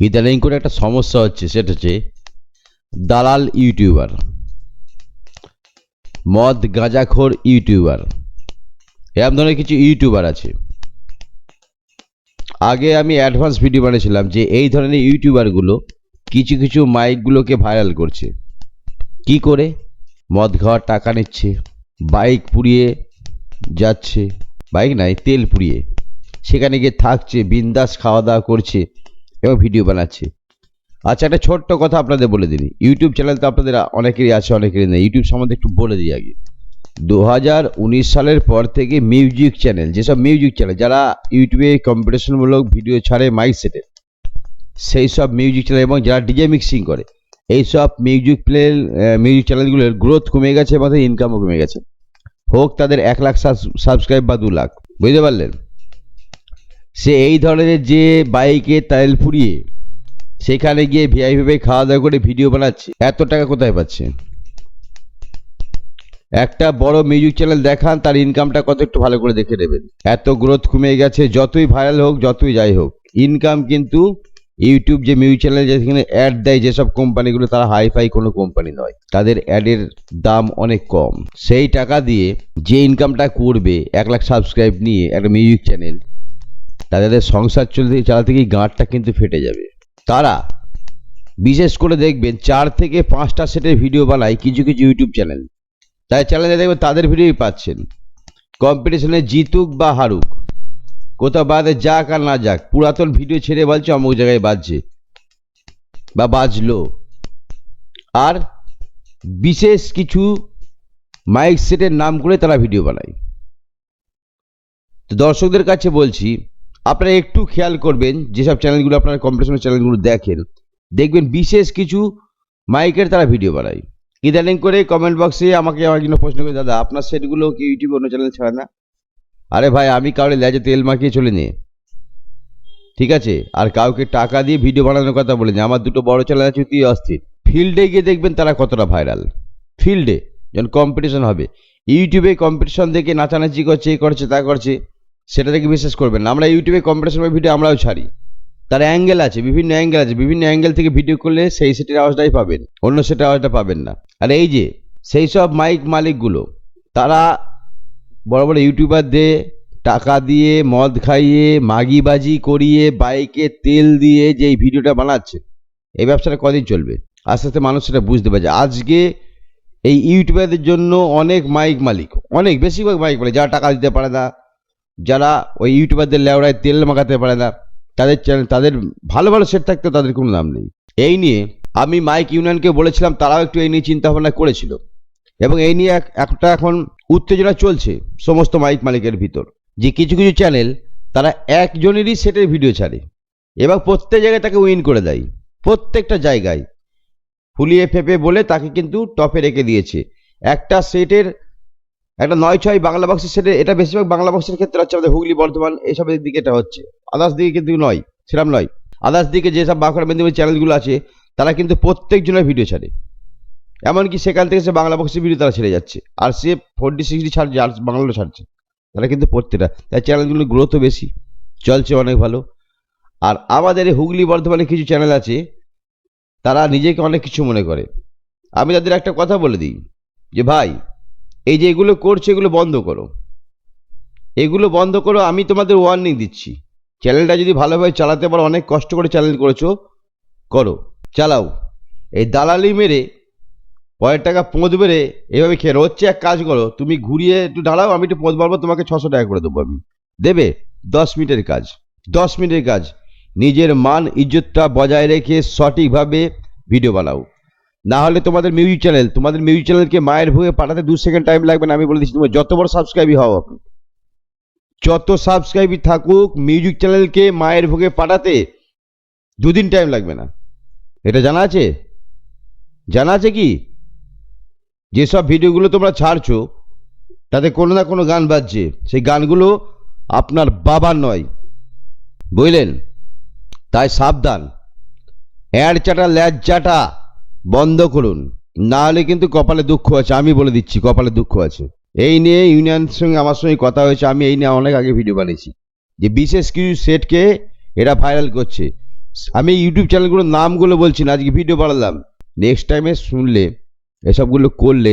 ইদানিং করে একটা সমস্যা হচ্ছে, সেটা হচ্ছে দালাল ইউটিউবার, মদ গাঁজাখোর ইউটিউবার এরকম ধরনের কিছু ইউটিউবার আছে। আগে আমি অ্যাডভান্স ভিডিও বানিয়েছিলাম যে এই ধরনের ইউটিউবারগুলো কিছু কিছু মাইকগুলোকে ভাইরাল করছে। কি করে? মদ খাওয়ার টাকা নিচ্ছে, বাইক পুড়িয়ে যাচ্ছে, বাইক নাই তেল পুড়িয়ে। সেখানে গিয়ে থাকছে, বিন্দাস খাওয়া দাওয়া করছে। এবং ভিডিও বানাচ্ছে। আচ্ছা একটা ছোট্ট কথা আপনাদের বলে দিই। ইউটিউব চ্যানেল তো আপনাদের অনেকেরই আছে, অনেকেরই নেই। ইউটিউব সম্বন্ধে একটু বলে দিই আগে। দু হাজার উনিশ সালের পর থেকে মিউজিক চ্যানেল, যেসব মিউজিক চ্যানেল, যারা ইউটিউবে কম্পিটিশনমূলক ভিডিও ছাড়ে মাইক সেটে সেই সব মিউজিক চ্যানেল এবং যারা ডিজে মিক্সিং করে এই সব মিউজিক প্লে মিউজিক চ্যানেলগুলোর গ্রোথ কমে গেছে এবং ইনকামও কমে গেছে। হোক, তাদের এক লাখ সাবস্ক্রাইব বা দু লাখ। বুঝতে পারলেন? সে এই ধরনের যে বাইকে তেল ফুরিয়ে সেখানে গিয়ে ভিআইপি খাওয়া দাওয়া করে ভিডিও বানাচ্ছে, এত টাকা কোথায় পাচ্ছে? একটা বড় মিউজিক চ্যানেল দেখান, তার ইনকামটা কত একটু ভালো করে দেখে নেবেন। এত গ্রোথ কমে গেছে, যতই ভাইরাল হোক, যতই যাই হোক ইনকাম কিন্তু ইউটিউব যে মিউজিক চ্যানেল যেখানে অ্যাড দেয়, যেসব কোম্পানিগুলো তারা হাই ফাই কোনো কোম্পানি নয়। তাদের অ্যাডের দাম অনেক কম। সেই টাকা দিয়ে যে ইনকামটা করবে, এক লাখ সাবস্ক্রাইব নিয়ে একটা মিউজিক চ্যানেল তাদের সংসার চলতে চালাতে গিয়ে গাঁটটা কিন্তু ফেটে যাবে। তারা বিশেষ করে দেখবেন চার থেকে পাঁচটা সেটের ভিডিও বানায় কিছু কিছু ইউটিউব চ্যানেল। তাই চ্যানেলে দেখবেন তাদের ভিডিওই পাচ্ছেন। কম্পিটিশনে জিতুক বা হারুক, কোথাও বাদে যাক আর না যাক, পুরাতন ভিডিও ছেড়ে বলছে, অমুক জায়গায় বাজছে বা বাজলো। আর বিশেষ কিছু মাইক সেটের নাম করে তারা ভিডিও বানায়। তো দর্শকদের কাছে বলছি আপনারা একটু খেয়াল করবেন যেসব চ্যানেলগুলো আপনারা কম্পিটিশনের চ্যানেলগুলো দেখেন, দেখবেন বিশেষ কিছু মাইকের তারা ভিডিও বানায়। ইদানিং করে কমেন্ট বক্সে আমাকে আমার জন্য প্রশ্ন করে, দাদা, আপনার সেটগুলো কি ইউটিউবে অন্য চ্যানেল ছাড়ে না? আরে ভাই, আমি কাউরে লেজে তেল মাখিয়ে চলে নিয়ে ঠিক আছে, আর কাউকে টাকা দিয়ে ভিডিও বানানোর কথা বলিনি আমার দুটো বড় চ্যানেল আছে, তুই অস্থির। ফিল্ডে গিয়ে দেখবেন তারা কতটা ভাইরাল ফিল্ডে যখন কম্পিটিশন হবে ইউটিউবে কম্পিটিশন দেখে নাচানাচি করছে, এ করছে, তা করছে। সেটা থেকে বিশ্বাস করবেন না। আমরা ইউটিউবে কম্পিটিশনের ভিডিও আমরাও ছাড়ি। তার অ্যাঙ্গেল আছে, বিভিন্ন অ্যাঙ্গেল আছে। বিভিন্ন অ্যাঙ্গেল থেকে ভিডিও করলে সেই সেটের আওয়াজটাই পাবেন। অন্য সেটের আওয়াজটা পাবেন না। আর এই যে, সেই সব মাইক মালিকগুলো, তারা বড় বড় ইউটিউবারদের টাকা দিয়ে মদ খাইয়ে, মাগিবাজি করিয়ে, বাইকে তেল দিয়ে যে ভিডিওটা বানাচ্ছে, এই ব্যবসাটা কদিন চলবে? আস্তে আস্তে মানুষ সেটা বুঝতে পারছে। আজকে এই ইউটিউবারদের জন্য অনেক মাইক মালিক, অনেক, বেশিরভাগ মাইক মালিক, যারা টাকা দিতে পারে না যারা ওই ইউটিউবারদের লেওড়ায় তেল মাখাতে পারে না, তাদের চ্যানেল তাদের ভালো ভালো সেট থাকতে তাদের কোনো নাম নেই। এই নিয়ে আমি মাইক ইউনিয়নকে বলেছিলাম, তারাও একটু এই নিয়ে চিন্তা ভাবনা করেছিল। এবং এই নিয়ে এক- একটা এখন উত্তেজনা চলছে সমস্ত মাইক মালিকের ভিতর যে কিছু কিছু চ্যানেল তারা একজনেরই সেটের ভিডিও ছাড়ে। এবং প্রত্যেক জায়গায় তাকে উইন করে দেয়। প্রত্যেকটা জায়গায়। ফুলিয়ে ফেপে বলে তাকে কিন্তু টপে রেখে দিয়েছে। একটা সেটের একটা নয় ছয় বাংলা বক্সের সেটে, এটা বেশিরভাগ বাংলা বক্সের ক্ষেত্রে হচ্ছে আমাদের হুগলি, বর্ধমান এইসবের দিকে এটা হচ্ছে। আদার্স দিকে কিন্তু নয় সেরকম নয়। আদার্স দিকে যেসব বাঁকুড়া, মেদিনীপুর চ্যানেলগুলো আছে, তারা কিন্তু প্রত্যেকজনের ভিডিও ছাড়ে। এমনকি সেখান থেকে সে বাংলা বক্সের ভিডিও তারা ছেড়ে যাচ্ছে। আর সে ফোরটি সিক্সটি ছাড়ছে আর বাংলাও ছাড়ছে, তারা কিন্তু প্রত্যেকটা। তাই চ্যানেলগুলোর গ্রোথও বেশি, চলছে অনেক ভালো। আর আমাদের হুগলি, বর্ধমানে কিছু চ্যানেল আছে, তারা নিজেকে অনেক কিছু মনে করে। আমি তাদের একটা কথা বলে দিই, যে ভাই এই যে এগুলো করছে, এগুলো বন্ধ করো। এগুলো বন্ধ করো, আমি তোমাদের ওয়ার্নিং দিচ্ছি। চ্যানেলটা যদি ভালোভাবে চালাতে পারো, অনেক কষ্ট করে চ্যানেল করেছ, করো, চালাও। এই দালালি মেরে, পরের টাকা পোঁত বেড়ে এভাবে খেয়ে হচ্ছে এক কাজ করো, তুমি ঘুরিয়ে একটু দাঁড়াও, আমি একটু পোঁত মারবো, তোমাকে ছশো টাকা করে দেবো আমি। দেবে? দশ মিনিটের কাজ। দশ মিনিটের কাজ। নিজের মান, ইজ্জতটা বজায় রেখে সঠিকভাবে ভিডিও বানাও। না হলে তোমাদের মিউজিক চ্যানেল, তোমাদের মিউজিক চ্যানেলকে মায়ের ভুয়ে পাঠাতে দু সেকেন্ড টাইম লাগবে না, আমি বলে দিচ্ছি তোমার যত বড় সাবস্ক্রাইবই হও, যত সাবস্ক্রাইবই থাকুক, মিউজিক চ্যানেলকে মায়ের ভোগে পাঠাতে দুদিন টাইম লাগবে না। এটা জানা আছে? জানা আছে কি? যেসব ভিডিওগুলো তোমরা ছাড়ছো, তাতে কোনো না কোনো গান বাজছে। সেই গানগুলো আপনার বাবার নয়, বুঝলেন? তাই সাবধান। অ্যাড চাটা, ল্যাজ চাটা। বন্ধ করুন। না হলে কিন্তু কপালে দুঃখ আছে, আমি বলে দিচ্ছি, কপালে দুঃখ আছে। এই নিয়ে ইউনিয়নের সঙ্গে আমার সঙ্গে কথা হয়েছে, আমি এই নিয়ে অনেক আগে ভিডিও বানিয়েছি। যে বিশেষ কিছু সেটকে এরা ভাইরাল করছে। আমি ইউটিউব চ্যানেলগুলোর নামগুলো বলছি না, আজকে ভিডিও বানালাম। নেক্সট টাইমে শুনলে, এসবগুলো করলে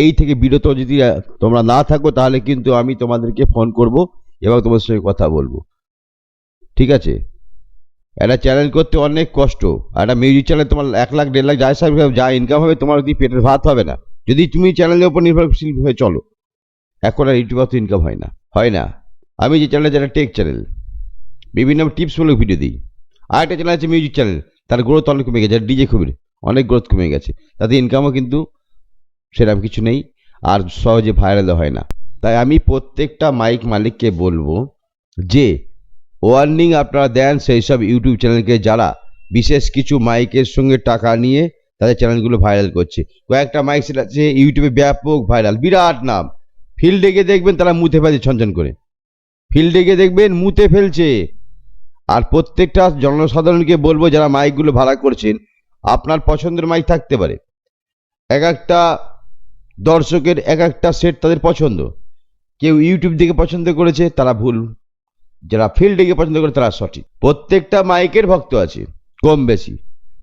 এই থেকে বিরত যদি তোমরা না থাকো, তাহলে কিন্তু আমি তোমাদেরকে ফোন করব এবং তোমার সঙ্গে কথা বলব। ঠিক আছে? একটা চ্যানেল করতে অনেক কষ্ট। একটা মিউজিক চ্যানেল তোমার এক লাখ, দেড় লাখ যা সাবস্ক্রাইব যা ইনকাম হবে, তোমার কি পেটের ভাত হবে না? যদি তুমি চ্যানেলের উপর নির্ভরশীল হয়ে চলো, এখন আর ইউটিউবে তো ইনকাম হয় না। হয় না। আমি যে চ্যানেল যেটা টেক চ্যানেল বিভিন্ন টিপসমূলক ভিডিও দিই। আর একটা চ্যানেল আছে মিউজিক চ্যানেল তার গ্রোথ অনেক কমে গেছে ডিজে খুবই অনেক গ্রোথ কমে গেছে। তাতে ইনকামও কিন্তু সেরকম কিছু নেই, আর সহজে ভাইরালও হয় না। তাই আমি প্রত্যেকটা মাইক মালিককে বলব যে ওয়ার্নিং আপনারা দেন সেই সব ইউটিউব চ্যানেলকে যারা বিশেষ কিছু মাইকের সঙ্গে টাকা নিয়ে তাদের চ্যানেলগুলো ভাইরাল করছে। কয়েকটা মাইক সেট আছে ইউটিউবে ব্যাপক ভাইরাল বিরাট নাম। ফিল্ডে গিয়ে দেখবেন তারা মুতে ফেলছে ছনছন করে। ফিল্ডে গিয়ে দেখবেন মুতে ফেলছে। আর প্রত্যেকটা জনসাধারণকে বলব যারা মাইকগুলো ভাড়া করছেন, আপনার পছন্দের মাইক থাকতে পারে। এক একটা দর্শকের এক একটা সেট তাদের পছন্দ। কেউ ইউটিউব দেখে পছন্দ করেছে, তারা ভুল যারা ফিল্ডে গিয়ে পছন্দ করে তারা সঠিক। প্রত্যেকটা মাইকের ভক্ত আছে, কম বেশি।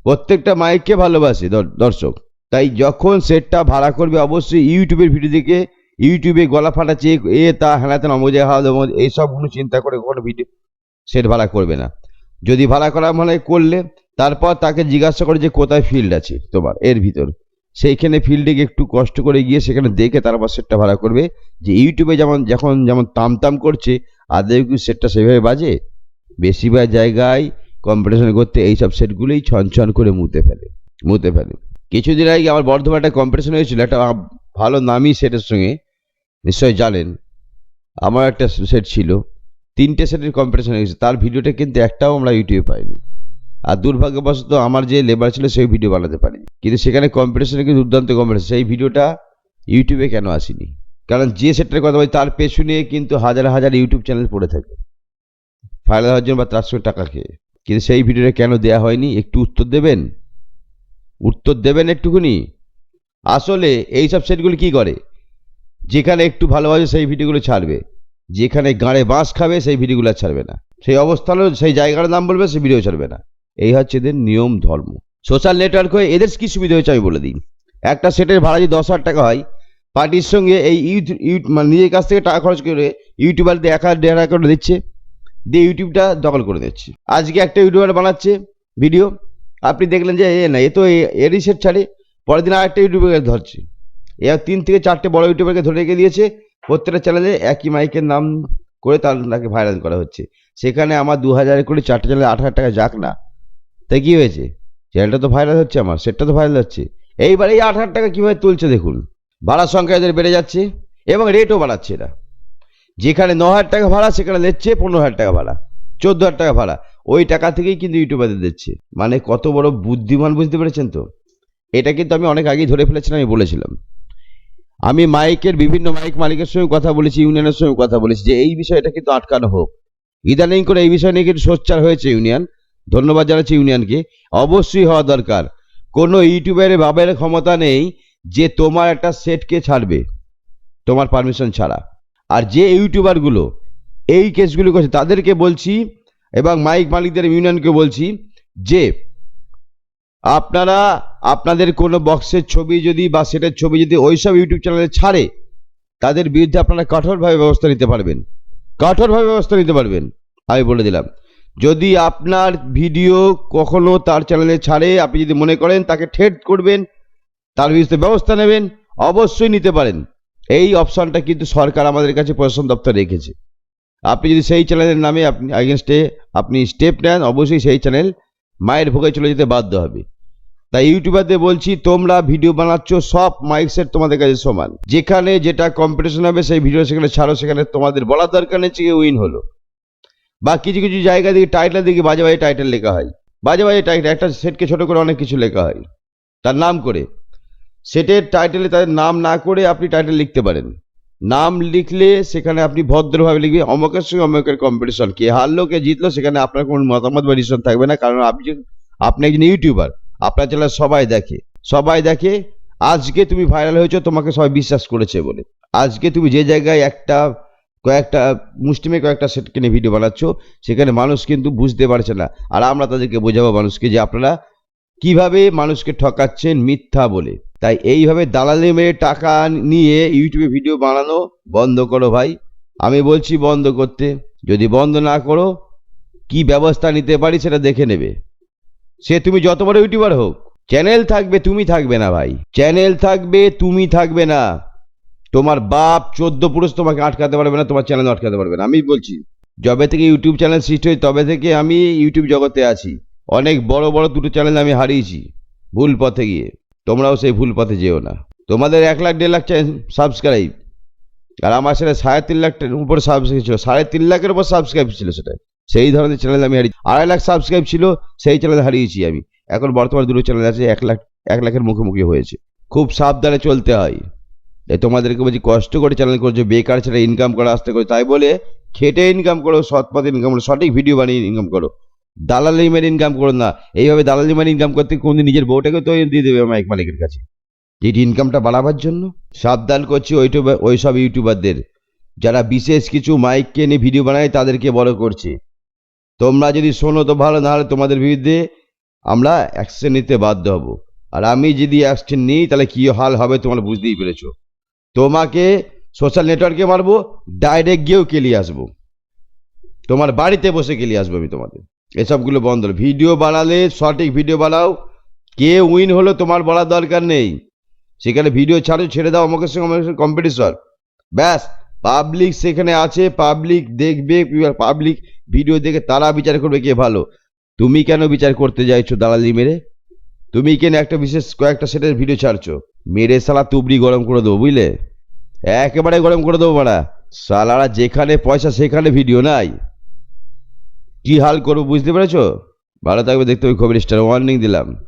প্রত্যেকটা মাইককে ভালোবাসে দর্শক। তাই যখন সেটটা ভাড়া করবে, অবশ্যই ইউটিউবের ভিডিও দেখে ইউটিউবে গলা ফাটাচ্ছে, এ, তা, হ্যানা, তেনা মজা হাওয়া এইসবগুলো চিন্তা করে কোনো ভিডিও সেট ভাড়া করবে না। যদি ভাড়া করা মানে করলে, তারপর তাকে জিজ্ঞাসা করে যে কোথায় ফিল্ড আছে তোমার, এর ভিতর। সেইখানে ফিল্ডে একটু কষ্ট করে গিয়ে সেখানে দেখে তারপর সেটটা ভাড়া করবে। যে ইউটিউবে যেমন যখন যেমন তাম তাম করছে আদৌ কি সেটটা সেভাবে বাজে? বেশিরভাগ জায়গায় কম্পিটিশন করতে এইসব সেটগুলোই ছন ছন করে মুতে ফেলে মুতে ফেলে। কিছুদিন আগে আমার বর্ধমানে একটা কম্পিটিশন হয়েছিল, একটা ভালো নামি সেটের সঙ্গে। নিশ্চয়ই জানেন, আমার একটা সেট ছিল। তিনটে সেটের কম্পিটিশন হয়েছে, তার ভিডিওটা কিন্তু একটাও আমরা ইউটিউবে পাইনি। আর দুর্ভাগ্যবশত আমার যে লেবার ছিল সেই ভিডিও বানাতে পারিনি। কিন্তু সেখানে কম্পিটিশনে কিন্তু দুর্দান্ত কম্পিটিশন সেই ভিডিওটা ইউটিউবে কেন আসেনি? কারণ যে সেটটার কথা বলছি তার পেছনে কিন্তু হাজার হাজার ইউটিউব চ্যানেল পড়ে থাকে। ফায়দা হওয়ার জন্য বা তার সঙ্গে টাকা খেয়ে। কিন্তু সেই ভিডিওটা কেন দেয়া হয়নি? একটু উত্তর দেবেন? উত্তর দেবেন একটুখানি? আসলে এই সব সেটগুলো কি করে? যেখানে একটু ভালোবাসে সেই ভিডিওগুলো ছাড়বে। যেখানে গাঁড়ে বাঁশ খাবে সেই ভিডিওগুলো ছাড়বে না। সেই অবস্থানেও সেই জায়গার নাম বলবে, সেই ভিডিও ছাড়বে না। এই হচ্ছে এদের নিয়ম ধর্ম। সোশ্যাল নেটওয়ার্ক হয়ে এদের কি সুবিধা হয়েছে আমি বলে দিই। একটা সেটের ভাড়া যদি দশ হাজার টাকা হয় পার্টির সঙ্গে এই ইউট ইউট মানে নিজের কাছ থেকে টাকা খরচ করে ইউটিউবারদের এক হাজার, দেড় হাজার করে দিচ্ছে, দিয়ে ইউটিউবটা দখল করে দিচ্ছে। আজকে একটা ইউটিউবার বানাচ্ছে ভিডিও আপনি দেখলেন যে, এ না, এ তো এরই সেট ছাড়ে, পরের দিন আরেকটা ইউটিউবারকে ধরছে। এ তিন থেকে চারটে বড় ইউটিউবারকে ধরে রেখে দিয়েছে, প্রত্যেকটা চ্যানেলে একই মাইকের নাম করে তার, তাকে ভাইরাল করা হচ্ছে। সেখানে আমার দু হাজার করে চারটে চ্যানেলে আট হাজার টাকা যাক না তাই কি হয়েছে? চ্যানেলটা তো ভাইরাল হচ্ছে আমার সেটটা তো ভাইরাল হচ্ছে। এইবার এই আট হাজার টাকা কীভাবে তুলছে দেখুন? ভাড়ার সংখ্যা এদের বেড়ে যাচ্ছে এবং রেটও বাড়াচ্ছে এরা। যেখানে ন হাজার টাকা ভাড়া, সেখানে দিচ্ছে পনেরো হাজার টাকা ভাড়া, চোদ্দ হাজার টাকা ভাড়া। ওই টাকা থেকেই কিন্তু ইউটিউবারদের দিচ্ছে। মানে কত বড় বুদ্ধিমান, বুঝতে পেরেছেন তো? এটা কিন্তু আমি অনেক আগেই ধরে ফেলেছিলাম, আমি বলেছিলাম। আমি মাইকের বিভিন্ন মাইক মালিকের সঙ্গে কথা বলেছি, ইউনিয়নের সঙ্গে কথা বলেছি, যে এই বিষয়টা কিন্তু আটকানো হোক। ইদানিং করে এই বিষয় নিয়ে কিন্তু সোচ্চার হয়েছে ইউনিয়ন। ধন্যবাদ জানাচ্ছি ইউনিয়নকে। অবশ্যই হওয়া দরকার। কোনো ইউটিউবারের বাবের ক্ষমতা নেই যে তোমার একটা সেটকে ছাড়বে, তোমার পারমিশন ছাড়া। আর যে ইউটিউবারগুলো এই কেসগুলো করছে, তাদেরকে বলছি এবং মাইক মালিকদের ইউনিয়নকে বলছি যে, আপনারা আপনাদের কোনো বক্সের ছবি যদি বা সেটের ছবি যদি ওইসব ইউটিউব চ্যানেলে ছাড়ে, তাদের বিরুদ্ধে আপনারা কঠোরভাবে ব্যবস্থা নিতে পারবেন। কঠোরভাবে ব্যবস্থা নিতে পারবেন। আমি বলে দিলাম। যদি আপনার ভিডিও কখনো তার চ্যানেলে ছাড়ে, আপনি যদি মনে করেন তাকে ঠেট করবেন, তার বিরুদ্ধে ব্যবস্থা নেবেন, অবশ্যই নিতে পারেন। এই অপশানটা কিন্তু সরকার আমাদের কাছে প্রশাসন দপ্তর রেখেছে। আপনি যদি সেই চ্যানেলের নামে আপনি এগেনস্টে আপনি স্টেপ নেন, অবশ্যই সেই চ্যানেল মায়ের ভোগে চলে যেতে বাধ্য হবে। তাই ইউটিউবারদের বলছি, তোমরা ভিডিও বানাচ্ছ, সব মাইক সেট তোমাদের কাছে সমান। যেখানে যেটা কম্পিটিশন হবে, সেই ভিডিও সেখানে ছাড়ো, সেখানে তোমাদের বলার দরকার নেই উইন হলো। বা কিছু কিছু জায়গা দিকে টাইটেল দিকে বাজে বাজে টাইটেল লেখা হয়। বাজে বাজে টাইটেল একটা সেটকে ছোট করে অনেক কিছু লেখা হয়। তার নাম করে। সেটের টাইটেলে তাদের নাম না করে আপনি টাইটেল লিখতে পারেন। নাম লিখলে সেখানে আপনি ভদ্রভাবে লিখবে অমকের সঙ্গে অমকের কম্পিটিশন কে হারলো, কে জিতলো, সেখানে আপনার কোনো মতামত বা ডিসিশন থাকবে না। কারণ আপনি আপনি একজন ইউটিউবার আপনার চ্যানেল সবাই দেখে। সবাই দেখে, আজকে তুমি ভাইরাল হয়েছো, তোমাকে সবাই বিশ্বাস করেছে বলে। আজকে তুমি যে জায়গায় একটা কয়েকটা মুষ্টিমে কয়েকটা সেট কিনে ভিডিও বানাচ্ছ, সেখানে মানুষ কিন্তু বুঝতে পারছে না। আর আমরা তাদেরকে বোঝাবো মানুষকে যে আপনারা কীভাবে মানুষকে ঠকাচ্ছেন মিথ্যা বলে। তাই এইভাবে দালালি মেরে টাকা নিয়ে ইউটিউবে ভিডিও বানানো বন্ধ করো ভাই। আমি বলছি বন্ধ করতে। যদি বন্ধ না করো, কি ব্যবস্থা নিতে পারি সেটা দেখে নেবে। সে তুমি যত বড় ইউটিউবার হোক, চ্যানেল থাকবে, তুমি থাকবে না ভাই। চ্যানেল থাকবে, তুমি থাকবে না। তোমার বাপ চোদ্দ পুরুষ তোমাকে আটকাতে পারবে না, তোমার চ্যানেল আটকাতে পারবে না। আমি বলছি, যবে থেকে ইউটিউব চ্যানেল সৃষ্টি হয় তবে থেকে আমি ইউটিউব জগতে আছি। অনেক বড় বড় দুটো চ্যানেল আমি হারিয়েছি ভুল পথে গিয়ে। তোমরাও সেই ভুল পথে যেও না। তোমাদের এক লাখ, দেড় লাখ সাবস্ক্রাইব আর আমার সেটা সাড়ে তিন লাখের উপর সাবস্ক্রাইব ছিল, সাড়ে তিন লাখের উপর সাবস্ক্রাইব ছিল সেটা। সেই ধরনের চ্যানেল আমি হারিয়েছি। আড়াই লাখ সাবস্ক্রাইব ছিল, সেই চ্যানেল হারিয়েছি আমি। এখন বর্তমানে দুটো চ্যানেল আছে, এক লাখ, এক লাখের মুখোমুখি হয়েছে। খুব সাবধানে চলতে হয়। এই তোমাদেরকে বলছি, কষ্ট করে চ্যানেল করছ, বেকার ছেলে ইনকাম করা আসতে করে তাই বলে খেটে ইনকাম করো, সৎ পথে ইনকাম করো, সঠিক ভিডিও বানিয়ে ইনকাম করো। দালালি মেরে ইনকাম করো না। এইভাবে দালালি মেরে ইনকাম করতে কোনদিন নিজের বউটাকে তো দিয়ে দেবে মাইক মালিকের কাছে। যেটি ইনকামটা বাড়াবার জন্য। সাবধান করছি ওইটুব ওই সব ইউটিউবারদের যারা বিশেষ কিছু মাইককে নিয়ে ভিডিও বানায়, তাদেরকে বড় করছে। তোমরা যদি শোনো তো ভালো, না হলে তোমাদের বিরুদ্ধে আমরা অ্যাকশন নিতে বাধ্য হব। আর আমি যদি অ্যাকশন নিই, তাহলে কী হাল হবে তোমরা বুঝতেই পেরেছ। তোমাকে সোশ্যাল নেটওয়ার্কে মারবো ডাইরেক্ট গিয়েও কেলিয়ে আসব। তোমার বাড়িতে বসে কেলিয়ে আসব আমি তোমাদের। এসবগুলো বন্ধ ভিডিও বানালে সঠিক ভিডিও বানাও। কে উইন হলো তোমার বলার দরকার নেই। সেখানে ভিডিও ছাড়ো, ছেড়ে দাও আমাকে সঙ্গে সঙ্গে কম্পিটিশন ব্যাস পাবলিক সেখানে আছে পাবলিক দেখবে পাবলিক ভিডিও দেখে তারা বিচার করবে কে ভালো। তুমি কেন বিচার করতে যাইছো দালালি মেরে? তুমি কেন একটা বিশেষ কয়েকটা সেটের ভিডিও ছাড়ছো? মেরে সালা তুবড়ি গরম করে দেবো, বুঝলে? একেবারে গরম করে দেবো মারা। সালারা যেখানে পয়সা, সেখানে ভিডিও নাই। কি হাল করব, বুঝতে পেরেছ? ভালো থাকবে, দেখতে ওই খবর স্টার ওয়ার্নিং দিলাম।